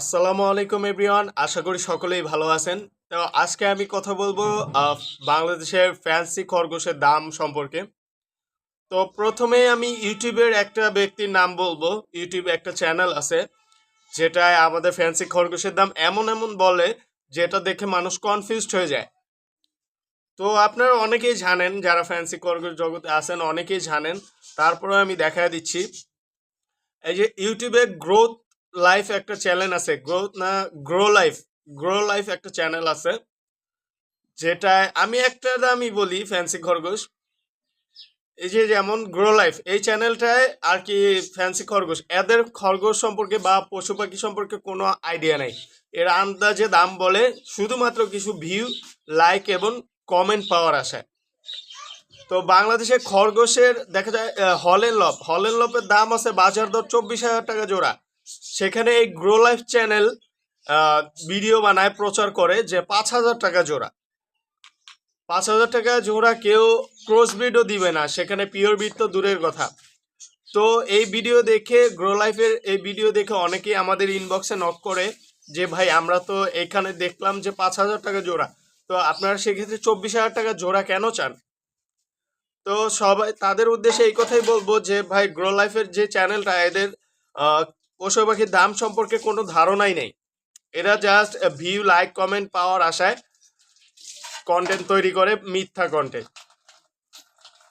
আসসালামু আলাইকুম, এভরিওয়ান। আশা করি সকলেই ভালো আছেন। তো আজকে আমি কথা বলব বাংলাদেশের ফ্যান্সি খরগোশের দাম সম্পর্কে। তো প্রথমে আমি ইউটিউবের একটা ব্যক্তির নাম বলব। ইউটিউবে একটা চ্যানেল আছে, যেটায় আমাদের ফ্যান্সি খরগোশের দাম এমন এমন বলে, যেটা দেখে মানুষ কনফিউজড হয়ে যায়। তো আপনারা অনেকেই জানেন, যারা ফ্যান্সি খরগোশ জগতে আছেন, অনেকেই জানেন। তারপরে আমি দেখা দিচ্ছি। এই যে ইউটিউবে গ্রোথ লাইফ একটা চ্যানেল আছে গ্রোথ না গ্রো লাইফ গ্রো লাইফ একটা চ্যানেল আছে, যেটায় আমি একটা আমি বলি ফ্যান্সি খরগোশ, এই যে যেমন গ্রো লাইফ এই চ্যানেলটায় আর কি ফ্যান্সি খরগোশ, এদের খরগোশ সম্পর্কে বা পশু পাখি সম্পর্কে কোনো আইডিয়া নেই। এর আন্দাজে দাম বলে শুধুমাত্র কিছু ভিউ লাইক এবং কমেন্ট পাওয়ার আশায়। তো বাংলাদেশে খরগোশের, দেখা যায় হলেন লপ, হলেন লপের দাম আছে বাজার দর চব্বিশ হাজার টাকা জোড়া। সেখানে এই গ্রো লাইফ চ্যানেল ভিডিও বানায়, প্রচার করে যে পাঁচ হাজার টাকা জোড়া। পাঁচ হাজার টাকা জোড়া কেউ ক্রস ব্রিডও দিবে না, সেখানে পিওর ব্রিড তো দূরের কথা। তো এই ভিডিও দেখে গ্রো লাইফের এই ভিডিও দেখে অনেকেই আমাদের ইনবক্সে নক করে যে, ভাই, আমরা তো এখানে দেখলাম যে পাঁচ হাজার টাকা জোড়া। তো আপনারা সেক্ষেত্রে চব্বিশ হাজার টাকা জোড়া কেন চান? তো সবাই, তাদের উদ্দেশ্যে এই কথাই বলব যে, ভাই গ্রো লাইফের যে চ্যানেলটা এদের পশু পাখির দাম সম্পর্কে কোনো ধারণাই নেই। এরা জাস্ট ভিউ লাইক কমেন্ট পাওয়ার আশায় কন্টেন্ট তৈরি করে, মিথ্যা কন্টেন্ট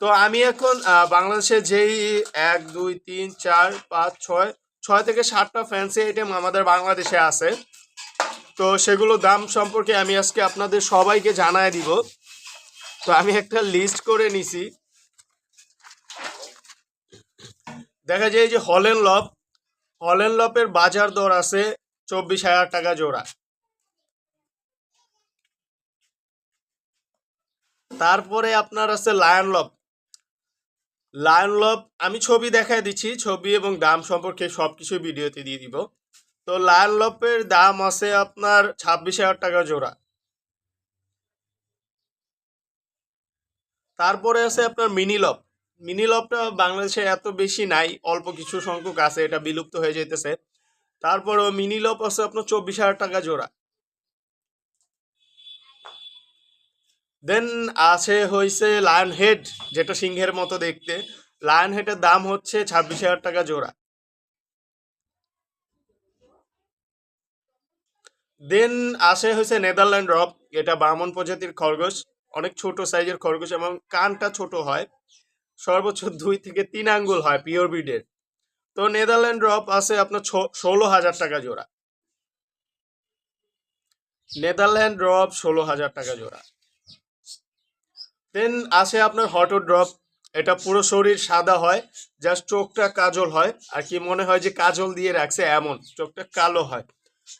তো আমি এখন বাংলাদেশে যেই এক, দুই, তিন, চার, পাঁচ, ছয় ছয় থেকে সাতটা ফ্যান্সি আইটেম আমাদের বাংলাদেশে আছে। তো সেগুলো দাম সম্পর্কে আমি আজকে আপনাদের সবাইকে জানায় দিব। তো আমি একটা লিস্ট করে নিছি। দেখা যায় যে হলেন লব হলেন লপের বাজার দর আছে চব্বিশ হাজার টাকা জোড়া। তারপরে আপনার আছে লায়ন লব লায়ন লব আমি ছবি দেখায় দিচ্ছি, ছবি এবং দাম সম্পর্কে সব কিছু ভিডিওতে দিয়ে দিব। তো লায়ন লপের দাম আছে আপনার ছাব্বিশ হাজার টাকা জোড়া। তারপরে আছে আপনার মিনি লব মিনি লবটা বাংলাদেশে এত বেশি নাই, অল্প কিছু সংখ্যক আছে, এটা বিলুপ্ত হয়ে যেতেছে তারপরেও মিনি লব আছে আপনার চব্বিশ হাজার টাকা জোড়া। দেন আছে হয়েছে লায়ন হেড যেটা সিংহের মতো দেখতে। লায়ন হেডের দাম হচ্ছে ছাব্বিশ হাজার টাকা জোড়া। দেন আসে হয়েছে নেদারল্যান্ড রব এটা বামন প্রজাতির খরগোশ। অনেক ছোট সাইজের খরগোশ এবং কানটা ছোট হয়। সর্বোচ্চ দুই থেকে তিন আঙ্গুল হয় পিওর ব্রিডের তো নেদারল্যান্ড ড্রপ আছে আপনার ষোলো হাজার টাকা জোড়া। নেদারল্যান্ড ড্রপ ষোলো হাজার টাকা জোড়া। দেন আছে আপনার হটো ড্রপ এটা পুরো শরীর সাদা হয় জাস্ট চোখটা কাজল হয়, আর কি মনে হয় যে কাজল দিয়ে রাখছে এমন, চোখটা কালো হয়।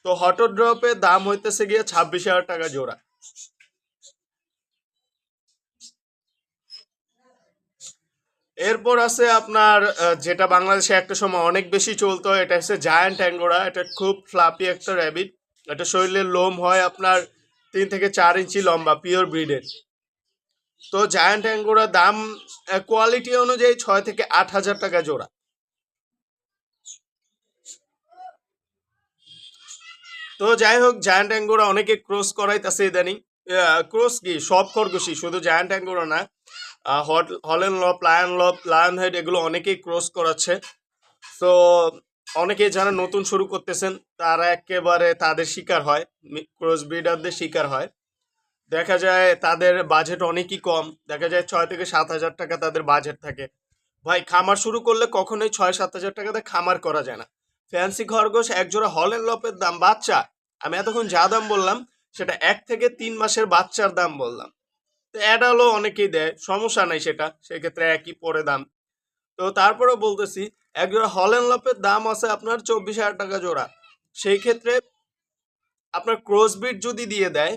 তো হটো ড্রপের দাম হইতেছে গিয়ে ছাব্বিশ হাজার টাকা জোড়া। এরপর আছে আপনার যেটা বাংলাদেশে একটা সময় অনেক বেশি চলতো, এটা হচ্ছে জায়ান্ট অ্যাঙ্গোরা এটা খুব ফ্লাপি একটা র্যাবিট এটা শরীরের লোম হয় আপনার তিন থেকে চার ইঞ্চি লম্বা পিওর ব্রিডের তো জায়ান্ট অ্যাঙ্গোরা দাম কোয়ালিটি অনুযায়ী ছয় থেকে আট হাজার টাকা জোড়া। তো যাই হোক জায়ান্ট অ্যাঙ্গোরা অনেকে ক্রস করাইতেছে ইদানিং। ক্রস কি? সব খরগোশই, শুধু জায়ান্ট অ্যাঙ্গোরা না। হলেন lop lion lop lion head এগুলো অনেকেই ক্রস করাচ্ছে। তো অনেকেই যারা নতুন শুরু করতেছেন, তারা একেবারে তাদের শিকার হয় ক্রস ব্রিডারদের শিকার হয়। দেখা যায় তাদের বাজেট অনেকই কম, দেখা যায় ছয় থেকে সাত হাজার টাকা তাদের বাজেট থাকে। ভাই, খামার শুরু করলে কখনোই ছয় সাত হাজার টাকাতে খামার করা যায় না। ফ্যান্সি খরগোশ একজোড়া হলেন লপের দাম, বাচ্চা, আমি এতক্ষণ যা দাম বললাম, সেটা এক থেকে তিন মাসের বাচ্চার দাম বললাম। তো অ্যাডালও অনেকেই দেয়, সমস্যা নাই সেটা, সেক্ষেত্রে একই পরে দাম। তো তারপরেও বলতেছি একজোড়া হলেন লপের দাম আছে আপনার চব্বিশ হাজার টাকা জোড়া। সেই ক্ষেত্রে আপনার ক্রসবিট যদি দিয়ে দেয়,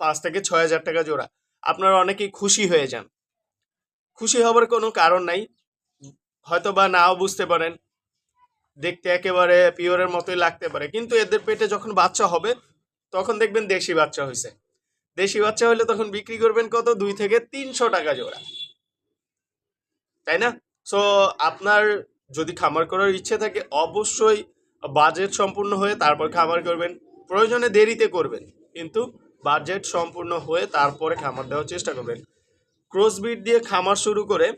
পাঁচ থেকে ছয় হাজার টাকা জোড়া, আপনারা অনেকেই খুশি হয়ে যান। খুশি হবার কোনো কারণ নাই হয়তো বা নাও বুঝতে পারেন, দেখতে একেবারে পিওরের মতোই লাগতে পারে, কিন্তু এদের পেটে যখন বাচ্চা হবে, তখন দেখবেন দেশি বাচ্চা হয়েছে দেশি বাচ্চা হলে তখন বিক্রি করবেন কত? দুই থেকে তিনশো টাকা জোড়া। তাই না? সো আপনার যদি খামার করার ইচ্ছে থাকে, অবশ্যই বাজেট সম্পূর্ণ হয়ে তারপর খামার করবেন। প্রয়োজনে দেরিতে করবেন, কিন্তু বাজেট সম্পূর্ণ হয়ে তারপরে খামার দেওয়ার চেষ্টা করবেন। ক্রসবিট দিয়ে খামার শুরু করে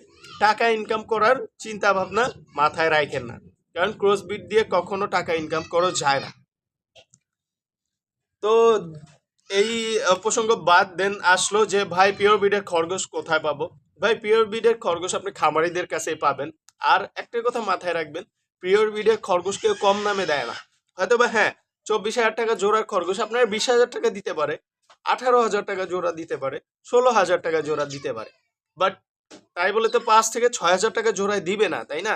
টাকা ইনকাম করার চিন্তা ভাবনা মাথায় রাখেন না। কারণ ক্রসবিট দিয়ে কখনো টাকা ইনকাম করা যায় না। তো এই প্রসঙ্গ বাদ দেন আসলো যে, ভাই, পিওর বিডের খরগোশ কোথায় পাবো? ভাই, পিওর বিডের খরগোশ আপনি খামারিদের কাছেই পাবেন। আর একটা কথা মাথায় রাখবেন, পিওর বিডের খরগোশ কেউ কম দামে দেয় না। হয়তো বা হ্যাঁ চব্বিশ হাজার টাকা জোড়ার খরগোশ আপনার বিশ হাজার টাকা দিতে পারে, আঠারো হাজার টাকা জোড়া দিতে পারে, ষোলো হাজার টাকা জোড়া দিতে পারে। বাট তাই বলে তো পাঁচ থেকে ছয় হাজার টাকা জোড়ায় দিবে না, তাই না?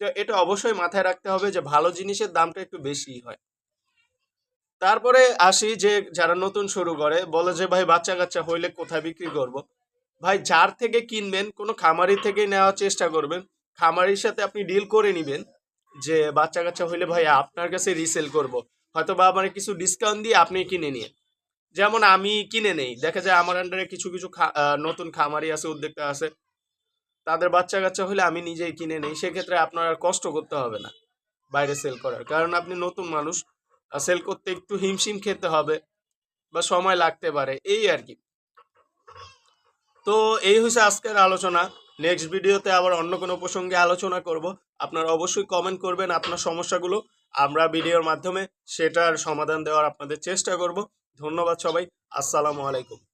তো এটা অবশ্যই মাথায় রাখতে হবে যে, ভালো জিনিসের দামটা একটু বেশি হয়। তারপরে আসি যে যারা নতুন শুরু করে, বলে যে, ভাই বাচ্চা কাচ্চা হইলে কোথায় বিক্রি করব? ভাই, যার থেকে কিনবেন, কোনো খামারি থেকে নেওয়ার চেষ্টা করবেন। খামারির সাথে আপনি ডিল করে নেবেন যে বাচ্চা কাচ্চা হইলে ভাই, আপনার কাছে রিসেল করব। হয়তো বা আমার কিছু ডিসকাউন্ট দিয়ে আপনি কিনে নিয়ে। যেমন আমি কিনে নেই। দেখা যায় আমার আন্ডারে কিছু কিছু নতুন খামারি আছে, উদ্যোক্তা আছে। তাদের বাচ্চা কাচ্চা হলে আমি নিজেই কিনে নেই। সেক্ষেত্রে আপনার আর কষ্ট করতে হবে না বাইরে সেল করার। কারণ আপনি নতুন মানুষ। সেল করতে একটু হিমশিম খেতে হবে বা সময় লাগতে পারে, এই আর কি। তো এই হচ্ছে আজকের আলোচনা। নেক্সট ভিডিওতে আবার অন্য কোনো প্রসঙ্গে আলোচনা করব। আপনারা অবশ্যই কমেন্ট করবেন আপনার সমস্যাগুলো। আমরা ভিডিওর মাধ্যমে সেটার সমাধান দেওয়ার আপনাদের চেষ্টা করব। ধন্যবাদ সবাই। আসসালামু আলাইকুম।